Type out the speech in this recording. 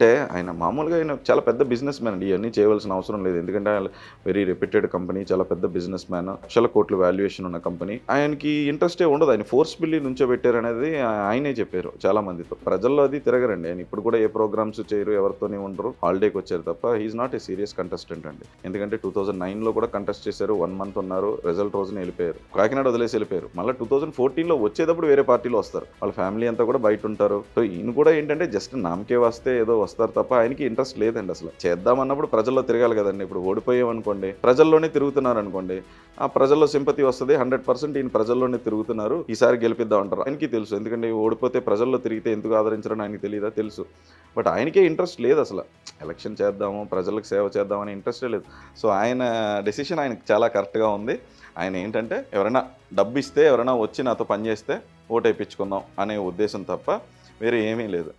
అంటే ఆయన మామూలుగా ఆయన చాలా పెద్ద బిజినెస్ మ్యాన్ అండి. ఇవన్నీ చేయవలసిన అవసరం లేదు. ఎందుకంటే వెరీ రెప్యూటెడ్ కంపెనీ చాలా పెద్ద బిజినెస్ మ్యాన్ లక్షల కోట్ల వాల్యుయేషన్ ఉన్న కంపెనీ ఆయనకి ఇంట్రెస్టే ఉండదు. ఆయన ఫోర్స్ ఫోర్స్ఫుల్లీ నుంచో పెట్టారనేది ఆయనే చెప్పారు చాలా మందితో. ప్రజల్లో అది తిరగరండి. ఆయన ఇప్పుడు కూడా ఏ ప్రోగ్రామ్స్ చేయరు ఎవరితోనే ఉండరు. హాలిడేకి వచ్చారు తప్ప he is not a serious contestant అండి. ఎందుకంటే టూ థౌసండ్ నైన్లో కూడా కంటెస్ట్ చేశారు. వన్ మంత్ ఉన్నారు. రిజల్ట్ రోజున వెళ్ళిపోయారు. కాకినాడ వదిలేసి వెళ్ళిపోయారు. మళ్ళీ టూ థౌసండ్ ఫోర్టీన్లో వచ్చేటప్పుడు వేరే పార్టీలో వస్తారు. వాళ్ళ ఫ్యామిలీ అంతా కూడా బయట ఉంటారు. సో ఈయన కూడా ఏంటంటే జస్ట్ నామకే వస్తే ఏదో వస్తారు తప్ప ఆయనకి ఇంట్రెస్ట్ లేదండి అసలు. చేద్దామన్నప్పుడు ప్రజల్లో తిరగాలి కదండి. ఇప్పుడు ఓడిపోయామనుకోండి ప్రజల్లోనే తిరుగుతున్నారు అనుకోండి ఆ ప్రజల్లో సింపతి వస్తుంది హండ్రెడ్ పర్సెంట్ ఈయన ప్రజల్లోనే తిరుగుతున్నారు ఈసారి గెలిపిద్దాం అంటారు. ఆయనకి తెలుసు. ఎందుకంటే ఓడిపోతే ప్రజల్లో తిరిగితే ఎందుకు ఆదరించడం ఆయనకి తెలియదా? తెలుసు. బట్ ఆయనకే ఇంట్రెస్ట్ లేదు అసలు. ఎలక్షన్ చేద్దాము ప్రజలకు సేవ చేద్దామని ఇంట్రెస్టే లేదు. సో ఆయన డెసిషన్ ఆయనకు చాలా కరెక్ట్గా ఉంది. ఆయన ఏంటంటే ఎవరైనా డబ్బు ఇస్తే ఎవరైనా వచ్చి నాతో పని చేస్తే ఓటు వేయించుకుందాం అనే ఉద్దేశం తప్ప వేరే ఏమీ లేదు.